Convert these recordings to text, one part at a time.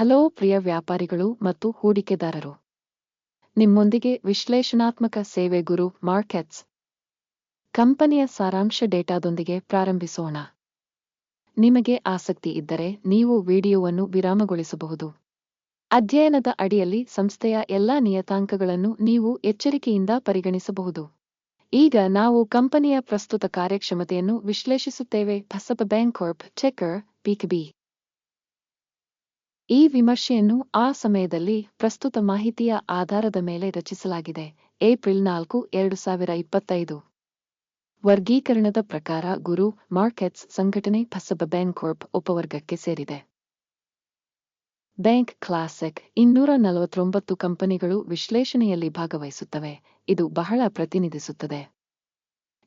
Hello ಪ್ರಿಯ ವ್ಯಾಪಾರಿಗಳು ಮತ್ತು ಹೂಡಿಕೆದಾರರು. ನಿಮ್ಮೊಂದಿಗೆ ವಿಶ್ಲೇಷಣಾತ್ಮಕ ಸೇವೆ ಗುರು ಮಾರ್ಕೆಟ್ಸ್. ಕಂಪನಿಯ ಸಾರಾಂಶ ಡೇಟಾದೊಂದಿಗೆ ಪ್ರಾರಂಭಿಸೋಣ. ನಿಮಗೆ ಆಸಕ್ತಿ ಇದ್ದರೆ ನೀವು ವಿಡಿಯೋವನ್ನು ವಿರಾಮಗೊಳಿಸಬಹುದು. ಅಧ್ಯಯನದ ಅಡಿಯಲ್ಲಿ ಸಂಸ್ಥೆಯ ಎಲ್ಲಾ ನಿಯತಾಂಕಗಳನ್ನು ನೀವು ಎಚ್ಚರಿಕೆಯಿಂದ ಪರಿಗಣಿಸಬಹುದು. ಈಗ ನಾವು ಕಂಪನಿಯ ಪ್ರಸ್ತುತ ಕಾರ್ಯಕ್ಷಮತೆಯನ್ನು ವಿಶ್ಲೇಷಿಸುತ್ತೇವೆ. ಬಸಪ ಬ್ಯಾಂಕ್ ಕಾರ್ಪ್ ಚೆಕರ್ ಪಿಕ್ಬಿ ಈ ವಿಮರ್ಶೆಯನ್ನು ಆ ಸಮಯದಲ್ಲಿ ಪ್ರಸ್ತುತ ಮಾಹಿತಿಯ ಆಧಾರದ ಮೇಲೆ ರಚಿಸಲಾಗಿದೆ. ಏಪ್ರಿಲ್ ನಾಲ್ಕು, ಎರಡು ಸಾವಿರ ಇಪ್ಪತ್ತೈದು. ವರ್ಗೀಕರಣದ ಪ್ರಕಾರ ಗುರು ಮಾರ್ಕೆಟ್ಸ್ ಸಂಘಟನೆ ಫಸಬ ಬ್ಯಾಂಕ್ ಉಪವರ್ಗಕ್ಕೆ ಸೇರಿದೆ. ಬ್ಯಾಂಕ್ ಕ್ಲಾಸಿಕ್ ಇನ್ನೂರ ನಲವತ್ತೊಂಬತ್ತು ಕಂಪನಿಗಳು ವಿಶ್ಲೇಷಣೆಯಲ್ಲಿ ಭಾಗವಹಿಸುತ್ತವೆ. ಇದು ಬಹಳ ಪ್ರತಿನಿಧಿಸುತ್ತದೆ.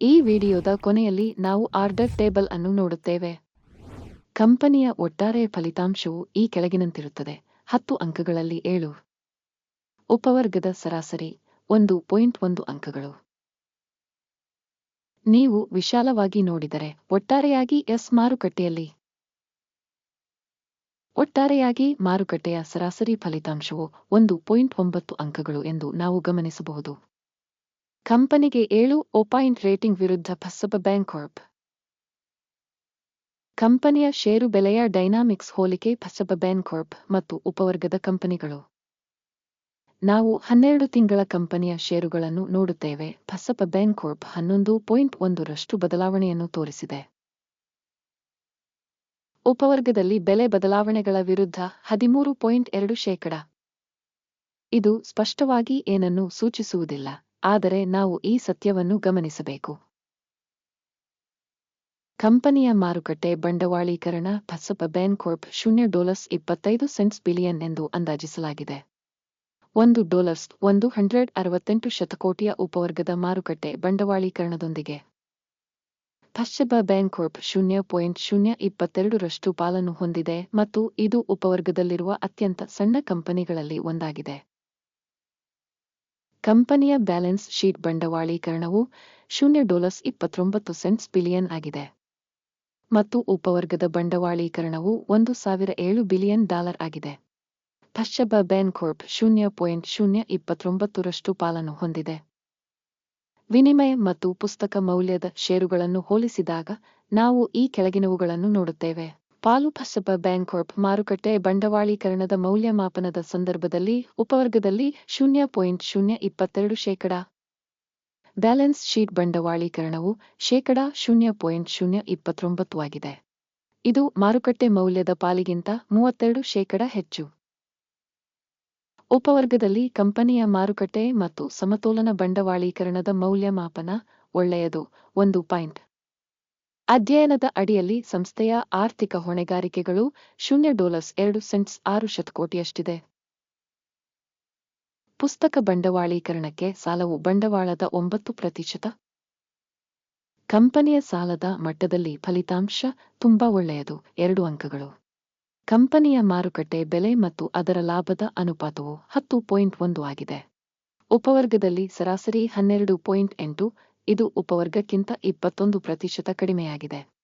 ಈ ವಿಡಿಯೋದ ಕೊನೆಯಲ್ಲಿ ನಾವು ಆರ್ಡರ್ ಟೇಬಲ್ ಅನ್ನು ನೋಡುತ್ತೇವೆ. ಕಂಪನಿಯ ಒಟ್ಟಾರೆ ಫಲಿತಾಂಶವು ಈ ಕೆಳಗಿನಂತಿರುತ್ತದೆ. ಹತ್ತು ಅಂಕಗಳಲ್ಲಿ ಏಳು. ಉಪವರ್ಗದ ಸರಾಸರಿ ಒಂದು ಪಾಯಿಂಟ್ ಒಂದು ಅಂಕಗಳು. ನೀವು ವಿಶಾಲವಾಗಿ ನೋಡಿದರೆ ಒಟ್ಟಾರೆಯಾಗಿ ಎಸ್ ಮಾರುಕಟ್ಟೆಯಲ್ಲಿ. ಒಟ್ಟಾರೆಯಾಗಿ ಮಾರುಕಟ್ಟೆಯ ಸರಾಸರಿ ಫಲಿತಾಂಶವು ಒಂದು ಪಾಯಿಂಟ್ ಒಂಬತ್ತು ಅಂಕಗಳು ಎಂದು ನಾವು ಗಮನಿಸಬಹುದು. ಕಂಪನಿಗೆ ಏಳು ಓ ಪಾಯಿಂಟ್ ರೇಟಿಂಗ್ ವಿರುದ್ಧ ಫಸಬ ಬ್ಯಾಂಕ್ ಕಾರ್ಪ್. ಕಂಪನಿಯ ಷೇರು ಬೆಲೆಯ ಡೈನಾಮಿಕ್ಸ್ ಹೋಲಿಕೆ ಫಸಬ ಬ್ಯಾಂಕ್ ಕಾರ್ಪ್ ಮತ್ತು ಉಪವರ್ಗದ ಕಂಪನಿಗಳು. ನಾವು ಹನ್ನೆರಡು ತಿಂಗಳ ಕಂಪನಿಯ ಷೇರುಗಳನ್ನು ನೋಡುತ್ತೇವೆ. ಫಸಬ ಬ್ಯಾಂಕ್ ಕಾರ್ಪ್ ಹನ್ನೊಂದು ಪಾಯಿಂಟ್ ಒಂದರಷ್ಟು ಬದಲಾವಣೆಯನ್ನು ತೋರಿಸಿದೆ. ಉಪವರ್ಗದಲ್ಲಿ ಬೆಲೆ ಬದಲಾವಣೆಗಳ ವಿರುದ್ಧ ಹದಿಮೂರು ಪಾಯಿಂಟ್ ಎರಡು ಶೇಕಡ. ಇದು ಸ್ಪಷ್ಟವಾಗಿ ಏನನ್ನೂ ಸೂಚಿಸುವುದಿಲ್ಲ, ಆದರೆ ನಾವು ಈ ಸತ್ಯವನ್ನು ಗಮನಿಸಬೇಕು. ಕಂಪನಿಯ ಮಾರುಕಟ್ಟೆ ಬಂಡವಾಳೀಕರಣ ಪಸಪ ಬ್ಯಾನ್ಕೋರ್ಪ್ ಶೂನ್ಯ ಡಾಲರ್ಸ್ ಇಪ್ಪತ್ತೈದು ಸೆಂಟ್ಸ್ ಬಿಲಿಯನ್ ಎಂದು ಅಂದಾಜಿಸಲಾಗಿದೆ. ಒಂದು ಡಾಲರ್ಸ್ ಒಂದು ಹಂಡ್ರೆಡ್ ಅರವತ್ತೆಂಟು ಶತಕೋಟಿಯ ಉಪವರ್ಗದ ಮಾರುಕಟ್ಟೆ ಬಂಡವಾಳೀಕರಣದೊಂದಿಗೆ. ಪಶ್ಚಿಮ ಬ್ಯಾಂಕ್ ಕಾರ್ಪ್ ಶೂನ್ಯ ಪಾಯಿಂಟ್ ಶೂನ್ಯ ಇಪ್ಪತ್ತೆರಡರಷ್ಟು ಪಾಲನ್ನು ಹೊಂದಿದೆ ಮತ್ತು ಇದು ಉಪವರ್ಗದಲ್ಲಿರುವ ಅತ್ಯಂತ ಸಣ್ಣ ಕಂಪನಿಗಳಲ್ಲಿ ಒಂದಾಗಿದೆ. ಕಂಪನಿಯ ಬ್ಯಾಲೆನ್ಸ್ ಶೀಟ್ ಬಂಡವಾಳೀಕರಣವು ಶೂನ್ಯ ಡಾಲರ್ಸ್ ಇಪ್ಪತ್ತೊಂಬತ್ತು ಸೆಂಟ್ಸ್ ಬಿಲಿಯನ್ ಆಗಿದೆ. ಮತ್ತು ಉಪವರ್ಗದ ಬಂಡವಾಳೀಕರಣವು ಒಂದು ಸಾವಿರ ಏಳು ಬಿಲಿಯನ್ ಡಾಲರ್ ಆಗಿದೆ. ಪಶ್ಚಿಮ ಬ್ಯಾನ್ ಕಾರ್ಪ್ ಶೂನ್ಯ ಪಾಯಿಂಟ್ ಶೂನ್ಯ ಇಪ್ಪತ್ತೊಂಬತ್ತರಷ್ಟು ಪಾಲನ್ನು ಹೊಂದಿದೆ. ವಿನಿಮಯ ಮತ್ತು ಪುಸ್ತಕ ಮೌಲ್ಯದ ಷೇರುಗಳನ್ನು ಹೋಲಿಸಿದಾಗ ನಾವು ಈ ಕೆಳಗಿನವುಗಳನ್ನು ನೋಡುತ್ತೇವೆ. ಪಾಲು ಪಶ್ಚಿಮ ಬ್ಯಾಂಕ್ ಕಾರ್ಪ್ ಮಾರುಕಟ್ಟೆ ಬಂಡವಾಳೀಕರಣದ ಮೌಲ್ಯಮಾಪನದ ಸಂದರ್ಭದಲ್ಲಿ ಉಪವರ್ಗದಲ್ಲಿ ಶೂನ್ಯ ಪಾಯಿಂಟ್ ಶೂನ್ಯ ಇಪ್ಪತ್ತೆರಡು ಶೇಕಡ ಬ್ಯಾಲೆನ್ಸ್ ಶೀಟ್ ಬಂಡವಾಳೀಕರಣವು ಶೇಕಡ ಶೂನ್ಯ ಪಾಯಿಂಟ್ ಶೂನ್ಯ ಇಪ್ಪತ್ತೊಂಬತ್ತು ಆಗಿದೆ. ಇದು ಮಾರುಕಟ್ಟೆ ಮೌಲ್ಯದ ಪಾಲಿಗಿಂತ ಮೂವತ್ತೆರಡು ಶೇಕಡ ಹೆಚ್ಚು. ಉಪವರ್ಗದಲ್ಲಿ ಕಂಪನಿಯ ಮಾರುಕಟ್ಟೆ ಮತ್ತು ಸಮತೋಲನ ಬಂಡವಾಳೀಕರಣದ ಮೌಲ್ಯಮಾಪನ ಒಳ್ಳೆಯದು. ಒಂದು ಪಾಯಿಂಟ್. ಅಧ್ಯಯನದ ಅಡಿಯಲ್ಲಿ ಸಂಸ್ಥೆಯ ಆರ್ಥಿಕ ಹೊಣೆಗಾರಿಕೆಗಳು ಶೂನ್ಯ ಡಾಲರ್ಸ್ ಎರಡು ಸೆಂಟ್ಸ್ ಆರು ಶತಕೋಟಿಯಷ್ಟಿದೆ. ಪುಸ್ತಕ ಬಂಡವಾಳೀಕರಣಕ್ಕೆ ಸಾಲವು ಬಂಡವಾಳದ ಒಂಬತ್ತು ಪ್ರತಿಶತ. ಕಂಪನಿಯ ಸಾಲದ ಮಟ್ಟದಲ್ಲಿ ಫಲಿತಾಂಶ ತುಂಬಾ ಒಳ್ಳೆಯದು. ಎರಡು ಅಂಕಗಳು. ಕಂಪನಿಯ ಮಾರುಕಟ್ಟೆ ಬೆಲೆ ಮತ್ತು ಅದರ ಲಾಭದ ಅನುಪಾತವು ಹತ್ತು ಪಾಯಿಂಟ್ ಒಂದು ಆಗಿದೆ. ಉಪವರ್ಗದಲ್ಲಿ ಸರಾಸರಿ ಹನ್ನೆರಡು ಪಾಯಿಂಟ್ ಎಂಟು, ಇದು ಉಪವರ್ಗಕ್ಕಿಂತ ಇಪ್ಪತ್ತೊಂದು ಪ್ರತಿಶತ ಕಡಿಮೆಯಾಗಿದೆ.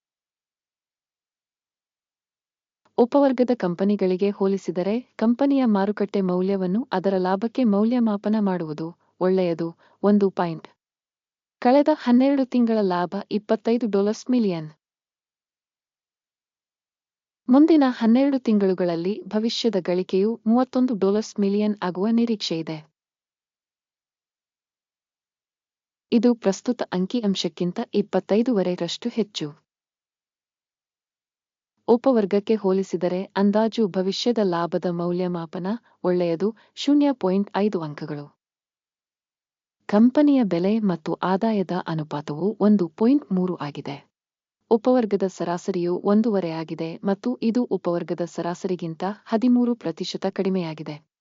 ಉಪವರ್ಗದ ಕಂಪನಿಗಳಿಗೆ ಹೋಲಿಸಿದರೆ, ಕಂಪನಿಯ ಮಾರುಕಟ್ಟೆ ಮೌಲ್ಯವನ್ನು ಅದರ ಲಾಭಕ್ಕೆ ಮೌಲ್ಯಮಾಪನ ಮಾಡುವುದು ಒಳ್ಳೆಯದು. ಒಂದು ಪಾಯಿಂಟ್. ಕಳೆದ ಹನ್ನೆರಡು ತಿಂಗಳ ಲಾಭ ಇಪ್ಪತ್ತೈದು ಡಾಲರ್ಸ್ ಮಿಲಿಯನ್. ಮುಂದಿನ ಹನ್ನೆರಡು ತಿಂಗಳುಗಳಲ್ಲಿ ಭವಿಷ್ಯದ ಗಳಿಕೆಯು ಮೂವತ್ತೊಂದು ಡಾಲರ್ಸ್ ಮಿಲಿಯನ್ ಆಗುವ ನಿರೀಕ್ಷೆಯಿದೆ ಇದು. ಪ್ರಸ್ತುತ ಅಂಕಿಅಂಶಕ್ಕಿಂತ ಇಪ್ಪತ್ತೈದುವರೆರಷ್ಟು ಹೆಚ್ಚು. ಉಪವರ್ಗಕ್ಕೆ ಹೋಲಿಸಿದರೆ ಅಂದಾಜು ಭವಿಷ್ಯದ ಲಾಭದ ಮೌಲ್ಯಮಾಪನ ಒಳ್ಳೆಯದು, ಶೂನ್ಯ ಪಾಯಿಂಟ್ ಐದು ಅಂಕಗಳು. ಕಂಪನಿಯ ಬೆಲೆ ಮತ್ತು ಆದಾಯದ ಅನುಪಾತವು ಒಂದು ಪಾಯಿಂಟ್ ಮೂರು ಆಗಿದೆ. ಉಪವರ್ಗದ ಸರಾಸರಿಯು ಒಂದೂವರೆ ಆಗಿದೆ ಮತ್ತು ಇದು ಉಪವರ್ಗದ ಸರಾಸರಿಗಿಂತ ಹದಿಮೂರು ಪ್ರತಿಶತ ಕಡಿಮೆಯಾಗಿದೆ.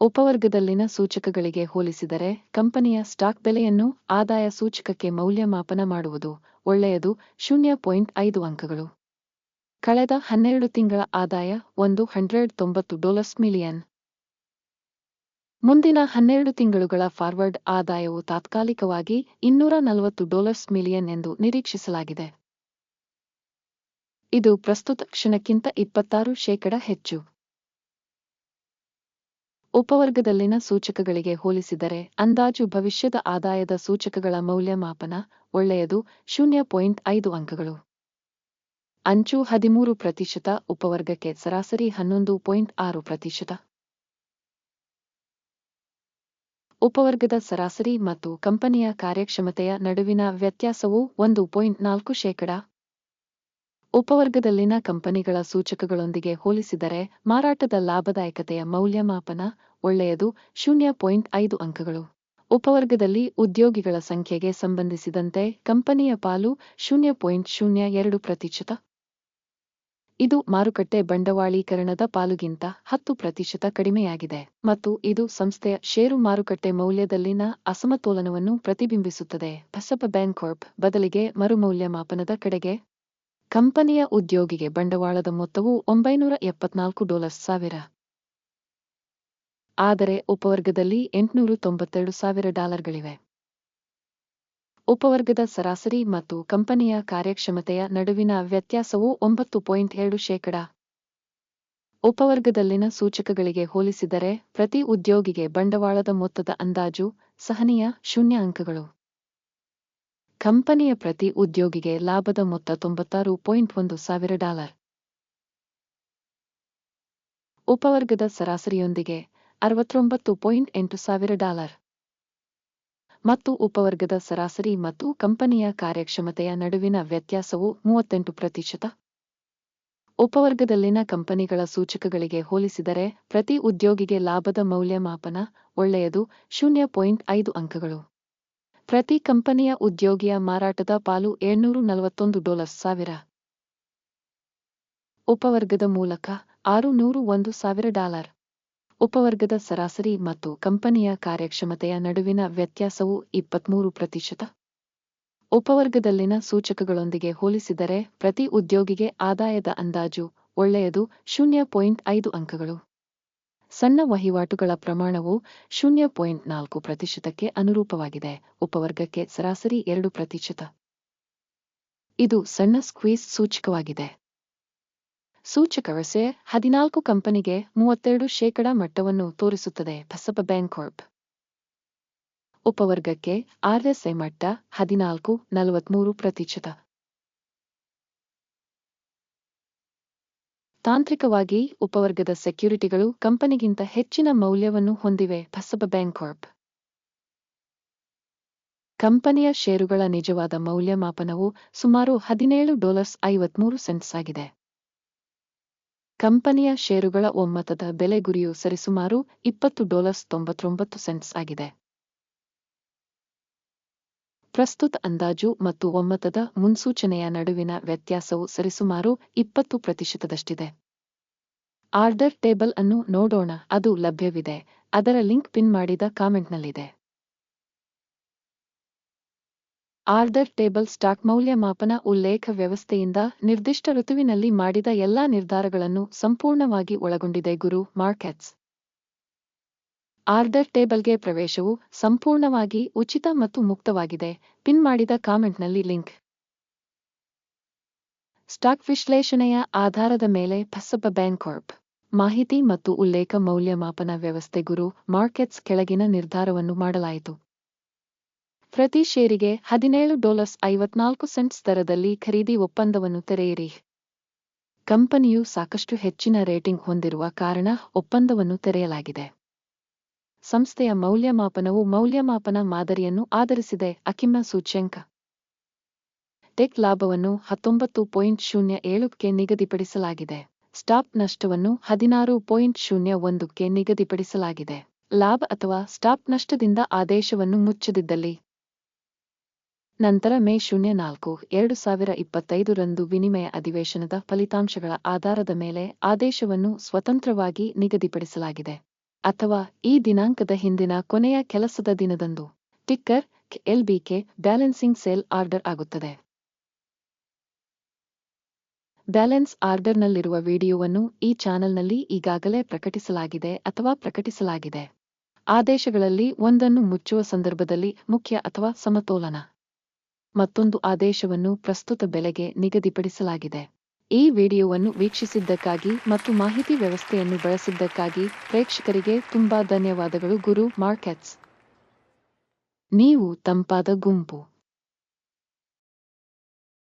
ಉಪವರ್ಗದಲ್ಲಿನ ಸೂಚಕಗಳಿಗೆ ಹೋಲಿಸಿದರೆ, ಕಂಪನಿಯ ಸ್ಟಾಕ್ ಬೆಲೆಯನ್ನು ಆದಾಯ ಸೂಚಕಕ್ಕೆ ಮೌಲ್ಯಮಾಪನ ಮಾಡುವುದು ಒಳ್ಳೆಯದು. ಶೂನ್ಯ ಪಾಯಿಂಟ್ ಐದು ಅಂಕಗಳು. ಕಳೆದ ಹನ್ನೆರಡು ತಿಂಗಳ ಆದಾಯ ಒಂದು ಹಂಡ್ರೆಡ್ ತೊಂಬತ್ತು ಡಾಲರ್ಸ್ ಮಿಲಿಯನ್. ಮುಂದಿನ ಹನ್ನೆರಡು ತಿಂಗಳುಗಳ ಫಾರ್ವರ್ಡ್ ಆದಾಯವು ತಾತ್ಕಾಲಿಕವಾಗಿ ಇನ್ನೂರ ನಲವತ್ತು ಡಾಲರ್ಸ್ ಮಿಲಿಯನ್ ಎಂದು ನಿರೀಕ್ಷಿಸಲಾಗಿದೆ. ಇದು ಪ್ರಸ್ತುತ ಕ್ಷಣಕ್ಕಿಂತ ಇಪ್ಪತ್ತಾರು ಶೇಕಡ ಹೆಚ್ಚು. ಉಪವರ್ಗದಲ್ಲಿನ ಸೂಚಕಗಳಿಗೆ ಹೋಲಿಸಿದರೆ ಅಂದಾಜು ಭವಿಷ್ಯದ ಆದಾಯದ ಸೂಚಕಗಳ ಮೌಲ್ಯಮಾಪನ ಒಳ್ಳೆಯದು, ಶೂನ್ಯ ಪಾಯಿಂಟ್ ಐದು ಅಂಕಗಳು. ಅಂಚು ಹದಿಮೂರು ಪ್ರತಿಶತ, ಉಪವರ್ಗಕ್ಕೆ ಸರಾಸರಿ ಹನ್ನೊಂದು ಪಾಯಿಂಟ್ ಆರು ಪ್ರತಿಶತ. ಉಪವರ್ಗದ ಸರಾಸರಿ ಮತ್ತು ಕಂಪನಿಯ ಕಾರ್ಯಕ್ಷಮತೆಯ ನಡುವಿನ ವ್ಯತ್ಯಾಸವು ಒಂದು ಪಾಯಿಂಟ್ ನಾಲ್ಕು ಶೇಕಡ. ಉಪವರ್ಗದಲ್ಲಿನ ಕಂಪನಿಗಳ ಸೂಚಕಗಳೊಂದಿಗೆ ಹೋಲಿಸಿದರೆ ಮಾರಾಟದ ಲಾಭದಾಯಕತೆಯ ಮೌಲ್ಯಮಾಪನ ಒಳ್ಳೆಯದು ಶೂನ್ಯ ಪಾಯಿಂಟ್ ಐದು ಅಂಕಗಳು. ಉಪವರ್ಗದಲ್ಲಿ ಉದ್ಯೋಗಿಗಳ ಸಂಖ್ಯೆಗೆ ಸಂಬಂಧಿಸಿದಂತೆ ಕಂಪನಿಯ ಪಾಲು ಶೂನ್ಯ ಪಾಯಿಂಟ್ ಶೂನ್ಯ ಎರಡು ಪ್ರತಿಶತ. ಇದು ಮಾರುಕಟ್ಟೆ ಬಂಡವಾಳೀಕರಣದ ಪಾಲುಗಿಂತ ಹತ್ತು ಪ್ರತಿಶತ ಕಡಿಮೆಯಾಗಿದೆ ಮತ್ತು ಇದು ಸಂಸ್ಥೆಯ ಷೇರು ಮಾರುಕಟ್ಟೆ ಮೌಲ್ಯದಲ್ಲಿನ ಅಸಮತೋಲನವನ್ನು ಪ್ರತಿಬಿಂಬಿಸುತ್ತದೆ. ಬಸಪ ಬ್ಯಾಂಕ್ ಕಾರ್ಪ್ ಬದಲಿಗೆ ಮರುಮೌಲ್ಯಮಾಪನದ ಕಡೆಗೆ ಕಂಪನಿಯ ಉದ್ಯೋಗಿಗೆ ಬಂಡವಾಳದ ಮೊತ್ತವು ಒಂಬೈನೂರ ಎಪ್ಪತ್ನಾಲ್ಕು ಡಾಲರ್ ಸಾವಿರ. ಆದರೆ ಉಪವರ್ಗದಲ್ಲಿ ಎಂಟುನೂರು ತೊಂಬತ್ತೆರಡು ಸಾವಿರ ಡಾಲರ್ಗಳಿವೆ. ಉಪವರ್ಗದ ಸರಾಸರಿ ಮತ್ತು ಕಂಪನಿಯ ಕಾರ್ಯಕ್ಷಮತೆಯ ನಡುವಿನ ವ್ಯತ್ಯಾಸವು ಒಂಬತ್ತು ಪಾಯಿಂಟ್ ಎರಡು ಶೇಕಡ. ಉಪವರ್ಗದಲ್ಲಿನ ಸೂಚಕಗಳಿಗೆ ಹೋಲಿಸಿದರೆ ಪ್ರತಿ ಉದ್ಯೋಗಿಗೆ ಬಂಡವಾಳದ ಮೊತ್ತದ ಅಂದಾಜು ಸಹನೀಯ ಶೂನ್ಯ ಅಂಕಗಳು. ಕಂಪನಿಯ ಪ್ರತಿ ಉದ್ಯೋಗಿಗೆ ಲಾಭದ ಮೊತ್ತ ತೊಂಬತ್ತಾರು ಪಾಯಿಂಟ್ ಒಂದು ಸಾವಿರ ಡಾಲರ್. ಉಪವರ್ಗದ ಸರಾಸರಿಯೊಂದಿಗೆ ಅರವತ್ತೊಂಬತ್ತು ಪಾಯಿಂಟ್ ಎಂಟು ಸಾವಿರ ಡಾಲರ್. ಮತ್ತು ಉಪವರ್ಗದ ಸರಾಸರಿ ಮತ್ತು ಕಂಪನಿಯ ಕಾರ್ಯಕ್ಷಮತೆಯ ನಡುವಿನ ವ್ಯತ್ಯಾಸವು ಮೂವತ್ತೆಂಟು ಪ್ರತಿಶತ. ಉಪವರ್ಗದಲ್ಲಿನ ಕಂಪನಿಗಳ ಸೂಚಕಗಳಿಗೆ ಹೋಲಿಸಿದರೆ ಪ್ರತಿ ಉದ್ಯೋಗಿಗೆ ಲಾಭದ ಮೌಲ್ಯಮಾಪನ ಒಳ್ಳೆಯದು, ಶೂನ್ಯ ಪಾಯಿಂಟ್ ಐದು ಅಂಕಗಳು. ಪ್ರತಿ ಕಂಪನಿಯ ಉದ್ಯೋಗಿಯ ಮಾರಾಟದ ಪಾಲು ಏಳ್ನೂರು ನಲವತ್ತೊಂದು ಡಾಲರ್ ಸಾವಿರ. ಉಪವರ್ಗದ ಮೂಲಕ ಆರು ನೂರು ಒಂದು ಸಾವಿರ ಡಾಲರ್. ಉಪವರ್ಗದ ಸರಾಸರಿ ಮತ್ತು ಕಂಪನಿಯ ಕಾರ್ಯಕ್ಷಮತೆಯ ನಡುವಿನ ವ್ಯತ್ಯಾಸವು ಇಪ್ಪತ್ಮೂರು ಪ್ರತಿಶತ. ಉಪವರ್ಗದಲ್ಲಿನ ಸೂಚಕಗಳೊಂದಿಗೆ ಹೋಲಿಸಿದರೆ ಪ್ರತಿ ಉದ್ಯೋಗಿಗೆ ಆದಾಯದ ಅಂದಾಜು ಒಳ್ಳೆಯದು, ಶೂನ್ಯ ಪಾಯಿಂಟ್ ಐದು ಅಂಕಗಳು. ಸಣ್ಣ ವಹಿವಾಟುಗಳ ಪ್ರಮಾಣವು ಶೂನ್ಯ ಪಾಯಿಂಟ್ ನಾಲ್ಕು ಪ್ರತಿಶತಕ್ಕೆ ಅನುರೂಪವಾಗಿದೆ. ಉಪವರ್ಗಕ್ಕೆ ಸರಾಸರಿ ಎರಡು ಪ್ರತಿಶತ. ಇದು ಸಣ್ಣ ಸ್ಕ್ವೀಸ್ ಸೂಚಕವಾಗಿದೆ. ಸೂಚಕ ವ್ಯವಸ್ಥೆ ಹದಿನಾಲ್ಕು ಕಂಪನಿಗೆ ಮೂವತ್ತೆರಡು ಶೇಕಡಾ ಮಟ್ಟವನ್ನು ತೋರಿಸುತ್ತದೆ. ಪಸಪ ಬ್ಯಾಂಕಾರ್ಪ್ ಉಪವರ್ಗಕ್ಕೆ ಆರ್ಎಸ್ಐ ಮಟ್ಟ ಹದಿನಾಲ್ಕು ನಲವತ್ಮೂರು ಪ್ರತಿಶತ. ತಾಂತ್ರಿಕವಾಗಿ ಉಪವರ್ಗದ ಸೆಕ್ಯುರಿಟಿಗಳು ಕಂಪನಿಗಿಂತ ಹೆಚ್ಚಿನ ಮೌಲ್ಯವನ್ನು ಹೊಂದಿವೆ. ಪಸಪ ಬ್ಯಾಂಕಾರ್ಪ್ ಕಂಪನಿಯ ಷೇರುಗಳ ನಿಜವಾದ ಮೌಲ್ಯಮಾಪನವು ಸುಮಾರು ಹದಿನೇಳು ಡಾಲರ್ಸ್ ಐವತ್ಮೂರು ಸೆಂಟ್ಸ್ ಆಗಿದೆ. ಕಂಪನಿಯ ಷೇರುಗಳ ಒಮ್ಮತದ ಬೆಲೆ ಗುರಿಯು ಸರಿಸುಮಾರು ಇಪ್ಪತ್ತು ಡಾಲರ್ಸ್ ತೊಂಬತ್ತೊಂಬತ್ತು ಸೆಂಟ್ಸ್ ಆಗಿದೆ. ಪ್ರಸ್ತುತ ಅಂದಾಜು ಮತ್ತು ಒಮ್ಮತದ ಮುನ್ಸೂಚನೆಯ ನಡುವಿನ ವ್ಯತ್ಯಾಸವು ಸರಿಸುಮಾರು ಇಪ್ಪತ್ತು ಪ್ರತಿಶತದಷ್ಟಿದೆ. ಆರ್ಡರ್ ಟೇಬಲ್ ಅನ್ನು ನೋಡೋಣ, ಅದು ಲಭ್ಯವಿದೆ. ಅದರ ಲಿಂಕ್ ಪಿನ್ ಮಾಡಿದ ಕಾಮೆಂಟ್ನಲ್ಲಿದೆ. ಆರ್ಡರ್ ಟೇಬಲ್ ಸ್ಟಾಕ್ ಮೌಲ್ಯಮಾಪನ ಉಲ್ಲೇಖ ವ್ಯವಸ್ಥೆಯಿಂದ ನಿರ್ದಿಷ್ಟ ಋತುವಿನಲ್ಲಿ ಮಾಡಿದ ಎಲ್ಲಾ ನಿರ್ಧಾರಗಳನ್ನು ಸಂಪೂರ್ಣವಾಗಿ ಒಳಗೊಂಡಿದೆ ಗುರು ಮಾರ್ಕೆಟ್ಸ್. ಆರ್ಡರ್ ಟೇಬಲ್ಗೆ ಪ್ರವೇಶವು ಸಂಪೂರ್ಣವಾಗಿ ಉಚಿತ ಮತ್ತು ಮುಕ್ತವಾಗಿದೆ. ಪಿನ್ ಮಾಡಿದ ಕಾಮೆಂಟ್ನಲ್ಲಿ ಲಿಂಕ್. ಸ್ಟಾಕ್ ವಿಶ್ಲೇಷಣೆಯ ಆಧಾರದ ಮೇಲೆ ಪಸಬ ಬ್ಯಾಂಕಾರ್ಪ್ ಮಾಹಿತಿ ಮತ್ತು ಉಲ್ಲೇಖ ಮೌಲ್ಯಮಾಪನ ವ್ಯವಸ್ಥೆ ಗುರು ಮಾರ್ಕೆಟ್ಸ್ ಕೆಳಗಿನ ನಿರ್ಧಾರವನ್ನು ಮಾಡಲಾಯಿತು. ಪ್ರತಿ ಷೇರಿಗೆ ಹದಿನೇಳು ಡಾಲರ್ಸ್ ಐವತ್ನಾಲ್ಕು ಸೆಂಟ್ಸ್ ದರದಲ್ಲಿ ಖರೀದಿ ಒಪ್ಪಂದವನ್ನು ತೆರೆಯಿರಿ. ಕಂಪನಿಯು ಸಾಕಷ್ಟು ಹೆಚ್ಚಿನ ರೇಟಿಂಗ್ ಹೊಂದಿರುವ ಕಾರಣ ಒಪ್ಪಂದವನ್ನು ತೆರೆಯಲಾಗಿದೆ. ಸಂಸ್ಥೆಯ ಮೌಲ್ಯಮಾಪನವು ಮೌಲ್ಯಮಾಪನ ಮಾದರಿಯನ್ನು ಆಧರಿಸಿದೆ ಅಕಿಮ ಸೂಚ್ಯಂಕ. ಟೆಕ್ ಲಾಭವನ್ನು ಹತ್ತೊಂಬತ್ತು ಪಾಯಿಂಟ್ ಶೂನ್ಯ ಏಳಕ್ಕೆ ನಿಗದಿಪಡಿಸಲಾಗಿದೆ. ಸ್ಟಾಪ್ ನಷ್ಟವನ್ನು ಹದಿನಾರು ಪಾಯಿಂಟ್ ಶೂನ್ಯ ಒಂದಕ್ಕೆ ನಿಗದಿಪಡಿಸಲಾಗಿದೆ. ಲಾಭ ಅಥವಾ ಸ್ಟಾಪ್ ನಷ್ಟದಿಂದ ಆದೇಶವನ್ನು ಮುಚ್ಚದಿದ್ದಲ್ಲಿ. ನಂತರ ಮೇ ಶೂನ್ಯ ನಾಲ್ಕು, ಎರಡು ಸಾವಿರ ಇಪ್ಪತ್ತೈದರಂದು ವಿನಿಮಯ ಅಧಿವೇಶನದ ಫಲಿತಾಂಶಗಳ ಆಧಾರದ ಮೇಲೆ ಆದೇಶವನ್ನು ಸ್ವತಂತ್ರವಾಗಿ ನಿಗದಿಪಡಿಸಲಾಗಿದೆ. ಅಥವಾ ಈ ದಿನಾಂಕದ ಹಿಂದಿನ ಕೊನೆಯ ಕೆಲಸದ ದಿನದಂದು. Ticker, LBK, balancing sale order ಆಗುತ್ತದೆ. ಬ್ಯಾಲೆನ್ಸ್ ಆರ್ಡರ್ನಲ್ಲಿರುವ ವಿಡಿಯೋವನ್ನು ಈ ಚಾನೆಲ್ನಲ್ಲಿ ಈಗಾಗಲೇ ಪ್ರಕಟಿಸಲಾಗಿದೆ ಅಥವಾ ಪ್ರಕಟಿಸಲಾಗಿದೆ. ಆದೇಶಗಳಲ್ಲಿ ಒಂದನ್ನು ಮುಚ್ಚುವ ಸಂದರ್ಭದಲ್ಲಿ ಮುಖ್ಯ ಅಥವಾ ಸಮತೋಲನ. ಮತ್ತೊಂದು ಆದೇಶವನ್ನು ಪ್ರಸ್ತುತ ಬೆಲೆಗೆ ನಿಗದಿಪಡಿಸಲಾಗಿದೆ. ಈ ವಿಡಿಯೋವನ್ನು ವೀಕ್ಷಿಸಿದ್ದಕ್ಕಾಗಿ ಮತ್ತು ಮಾಹಿತಿ ವ್ಯವಸ್ಥೆಯನ್ನು ಬಳಸಿದ್ದಕ್ಕಾಗಿ ಪ್ರೇಕ್ಷಕರಿಗೆ ತುಂಬಾ ಧನ್ಯವಾದಗಳು ಗುರು ಮಾರ್ಕೆಟ್ಸ್. ನೀವು ತಂಪಾದ ಗುಂಪು.